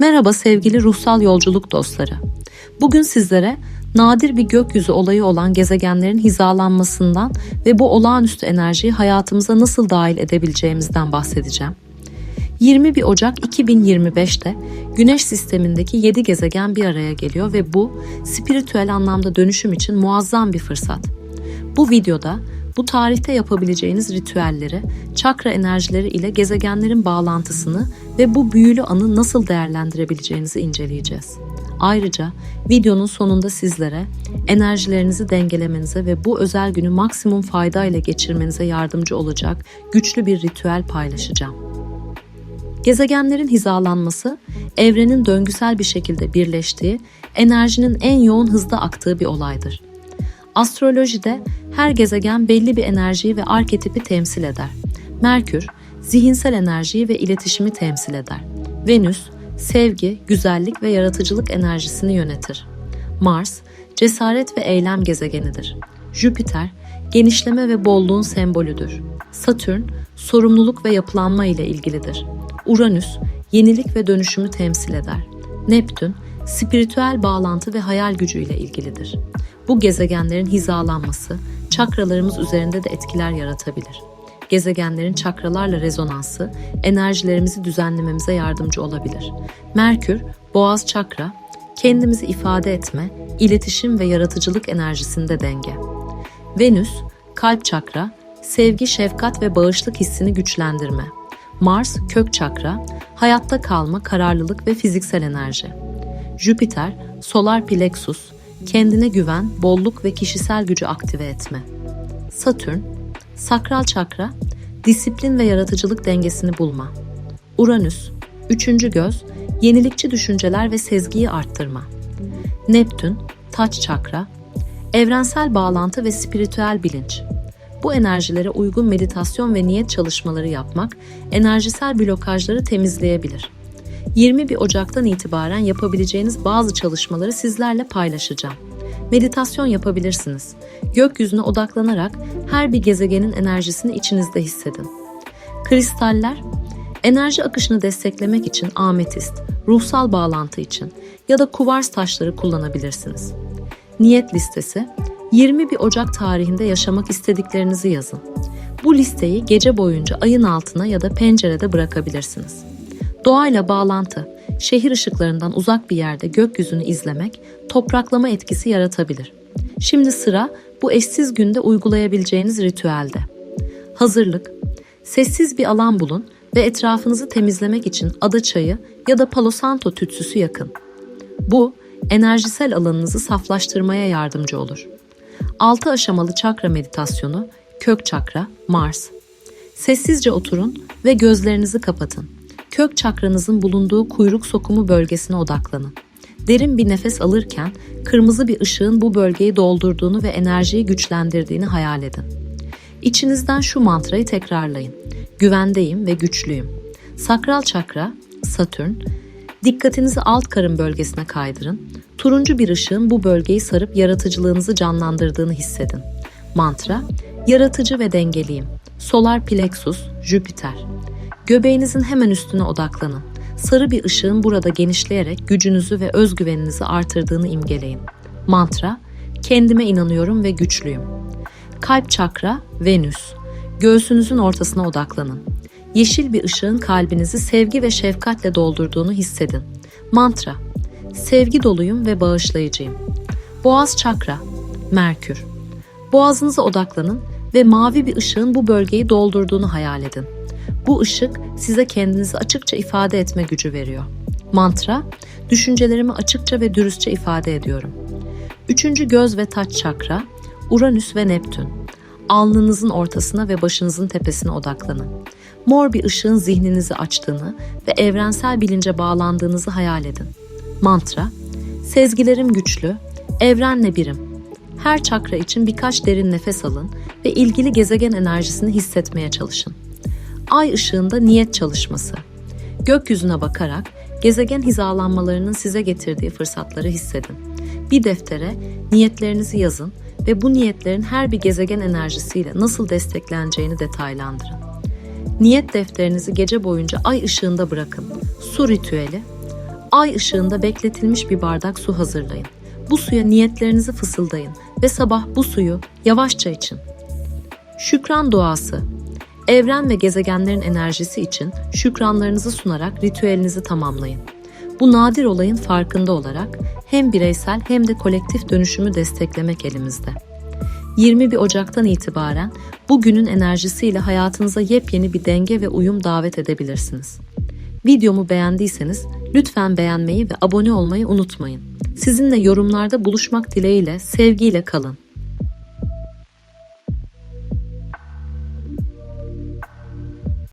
Merhaba sevgili ruhsal yolculuk dostları. Bugün sizlere nadir bir gökyüzü olayı olan gezegenlerin hizalanmasından ve bu olağanüstü enerjiyi hayatımıza nasıl dahil edebileceğimizden bahsedeceğim. 21 Ocak 2025'te Güneş sistemindeki 7 gezegen bir araya geliyor ve bu spiritüel anlamda dönüşüm için muazzam bir fırsat. Bu videoda bu tarihte yapabileceğiniz ritüelleri, çakra enerjileri ile gezegenlerin bağlantısını ve bu büyülü anı nasıl değerlendirebileceğinizi inceleyeceğiz. Ayrıca videonun sonunda sizlere enerjilerinizi dengelemenize ve bu özel günü maksimum fayda ile geçirmenize yardımcı olacak güçlü bir ritüel paylaşacağım. Gezegenlerin hizalanması, evrenin döngüsel bir şekilde birleştiği, enerjinin en yoğun hızda aktığı bir olaydır. Astrolojide her gezegen belli bir enerjiyi ve arketipi temsil eder. Merkür, zihinsel enerjiyi ve iletişimi temsil eder. Venüs, sevgi, güzellik ve yaratıcılık enerjisini yönetir. Mars, cesaret ve eylem gezegenidir. Jüpiter, genişleme ve bolluğun sembolüdür. Satürn, sorumluluk ve yapılanma ile ilgilidir. Uranüs, yenilik ve dönüşümü temsil eder. Neptün, spiritüel bağlantı ve hayal gücüyle ilgilidir. Bu gezegenlerin hizalanması, çakralarımız üzerinde de etkiler yaratabilir. Gezegenlerin çakralarla rezonansı, enerjilerimizi düzenlememize yardımcı olabilir. Merkür, boğaz çakra, kendimizi ifade etme, iletişim ve yaratıcılık enerjisinde denge. Venüs, kalp çakra, sevgi, şefkat ve bağışlık hissini güçlendirme. Mars, kök çakra, hayatta kalma, kararlılık ve fiziksel enerji. Jüpiter, solar plexus, kendine güven, bolluk ve kişisel gücü aktive etme. Satürn, sakral çakra, disiplin ve yaratıcılık dengesini bulma. Uranüs, üçüncü göz, yenilikçi düşünceler ve sezgiyi arttırma. Neptün, taç çakra, evrensel bağlantı ve spiritüel bilinç. Bu enerjilere uygun meditasyon ve niyet çalışmaları yapmak enerjisel blokajları temizleyebilir. 21 Ocak'tan itibaren yapabileceğiniz bazı çalışmaları sizlerle paylaşacağım. Meditasyon yapabilirsiniz. Gökyüzüne odaklanarak her bir gezegenin enerjisini içinizde hissedin. Kristaller, enerji akışını desteklemek için ametist, ruhsal bağlantı için ya da kuvars taşları kullanabilirsiniz. Niyet listesi, 21 Ocak tarihinde yaşamak istediklerinizi yazın. Bu listeyi gece boyunca ayın altına ya da pencerede bırakabilirsiniz. Doğayla bağlantı, şehir ışıklarından uzak bir yerde gökyüzünü izlemek topraklama etkisi yaratabilir. Şimdi sıra bu eşsiz günde uygulayabileceğiniz ritüelde. Hazırlık. Sessiz bir alan bulun ve etrafınızı temizlemek için ada çayı ya da palo santo tütsüsü yakın. Bu, enerjisel alanınızı saflaştırmaya yardımcı olur. 6 aşamalı çakra meditasyonu, kök çakra, Mars. Sessizce oturun ve gözlerinizi kapatın kök çakranızın bulunduğu kuyruk sokumu bölgesine odaklanın. Derin bir nefes alırken kırmızı bir ışığın bu bölgeyi doldurduğunu ve enerjiyi güçlendirdiğini hayal edin. İçinizden şu mantrayı tekrarlayın. Güvendeyim ve güçlüyüm. Sakral çakra, Satürn, dikkatinizi alt karın bölgesine kaydırın. Turuncu bir ışığın bu bölgeyi sarıp yaratıcılığınızı canlandırdığını hissedin. Mantra, yaratıcı ve dengeliyim. Solar plexus, Jüpiter. Göbeğinizin hemen üstüne odaklanın. Sarı bir ışığın burada genişleyerek gücünüzü ve özgüveninizi artırdığını imgeleyin. Mantra, kendime inanıyorum ve güçlüyüm. Kalp çakra, Venüs. Göğsünüzün ortasına odaklanın. Yeşil bir ışığın kalbinizi sevgi ve şefkatle doldurduğunu hissedin. Mantra, sevgi doluyum ve bağışlayıcıyım. Boğaz çakra, Merkür. Boğazınıza odaklanın ve mavi bir ışığın bu bölgeyi doldurduğunu hayal edin. Bu ışık size kendinizi açıkça ifade etme gücü veriyor. Mantra, düşüncelerimi açıkça ve dürüstçe ifade ediyorum. Üçüncü göz ve taç çakra, Uranüs ve Neptün. Alnınızın ortasına ve başınızın tepesine odaklanın. Mor bir ışığın zihninizi açtığını ve evrensel bilince bağlandığınızı hayal edin. Mantra, sezgilerim güçlü, evrenle birim. Her çakra için birkaç derin nefes alın ve ilgili gezegen enerjisini hissetmeye çalışın ay ışığında niyet çalışması. Gökyüzüne bakarak gezegen hizalanmalarının size getirdiği fırsatları hissedin. Bir deftere niyetlerinizi yazın ve bu niyetlerin her bir gezegen enerjisiyle nasıl destekleneceğini detaylandırın. Niyet defterinizi gece boyunca ay ışığında bırakın. Su ritüeli. Ay ışığında bekletilmiş bir bardak su hazırlayın. Bu suya niyetlerinizi fısıldayın ve sabah bu suyu yavaşça için. Şükran duası. Evren ve gezegenlerin enerjisi için şükranlarınızı sunarak ritüelinizi tamamlayın. Bu nadir olayın farkında olarak hem bireysel hem de kolektif dönüşümü desteklemek elimizde. 21 Ocak'tan itibaren bugünün enerjisiyle hayatınıza yepyeni bir denge ve uyum davet edebilirsiniz. Videomu beğendiyseniz lütfen beğenmeyi ve abone olmayı unutmayın. Sizinle yorumlarda buluşmak dileğiyle sevgiyle kalın.